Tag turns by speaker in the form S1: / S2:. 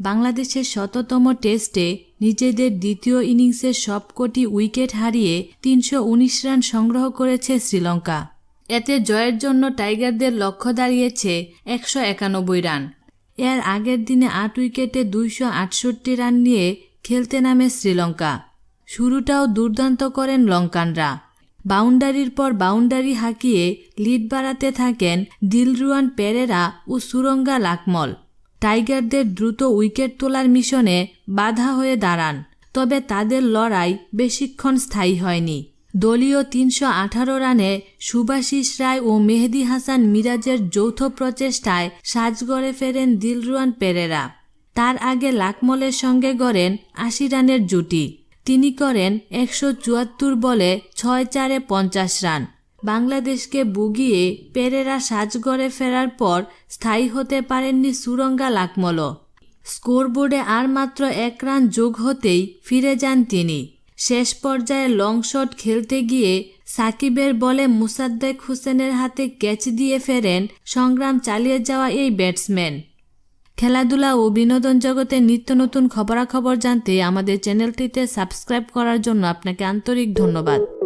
S1: বাংলাদেশের শততম টেস্টে নিজেদের দ্বিতীয় ইনিংসের সবকটি উইকেট হারিয়ে তিনশো উনিশ রান সংগ্রহ করেছে শ্রীলঙ্কা। এতে জয়ের জন্য টাইগারদের লক্ষ্য দাঁড়িয়েছে একশো একানব্বই রান। এর আগের দিনে আট উইকেটে দুইশো আটষট্টি রান নিয়ে খেলতে নামে শ্রীলঙ্কা। শুরুটাও দুর্দান্ত করেন লঙ্কানরা। বাউন্ডারির পর বাউন্ডারি হাঁকিয়ে লিড বাড়াতে থাকেন দিলরুয়ান পেরেরা ও সুরঙ্গা লাকমল। টাইগারদের দ্রুত উইকেট তোলার মিশনে বাধা হয়ে দাঁড়ান, তবে তাদের লড়াই বেশিক্ষণ স্থায়ী হয়নি। দলীয় তিনশো আঠারো রানে সুভাশিস রায় ও মেহেদি হাসান মিরাজের যৌথ প্রচেষ্টায় সাজগড়ে ফেরেন দিলরুয়ান পেরেরা। তার আগে লাকমলের সঙ্গে গড়েন আশি রানের জুটি। তিনি করেন একশো চুয়াত্তর বলে ছয় চারে পঞ্চাশ রান। বাংলাদেশকে বুগিয়ে পেরেরা সাজগড়ে ফেরার পর স্থায়ী হতে পারেননি সুরঙ্গা লাকমলও। স্কোরবোর্ডে আর মাত্র এক রান যোগ হতেই ফিরে যান তিনি। শেষ পর্যায়ে লং শট খেলতে গিয়ে সাকিবের বলে মুসাদ্দেক হোসেনের হাতে ক্যাচ দিয়ে ফেরেন, সংগ্রাম চালিয়ে যাওয়া এই ব্যাটসম্যান। খেলাধুলা ও বিনোদন জগতে নিত্য নতুন খবরাখবর জানতে আমাদের চ্যানেলটিতে সাবস্ক্রাইব করার জন্য আপনাকে আন্তরিক ধন্যবাদ।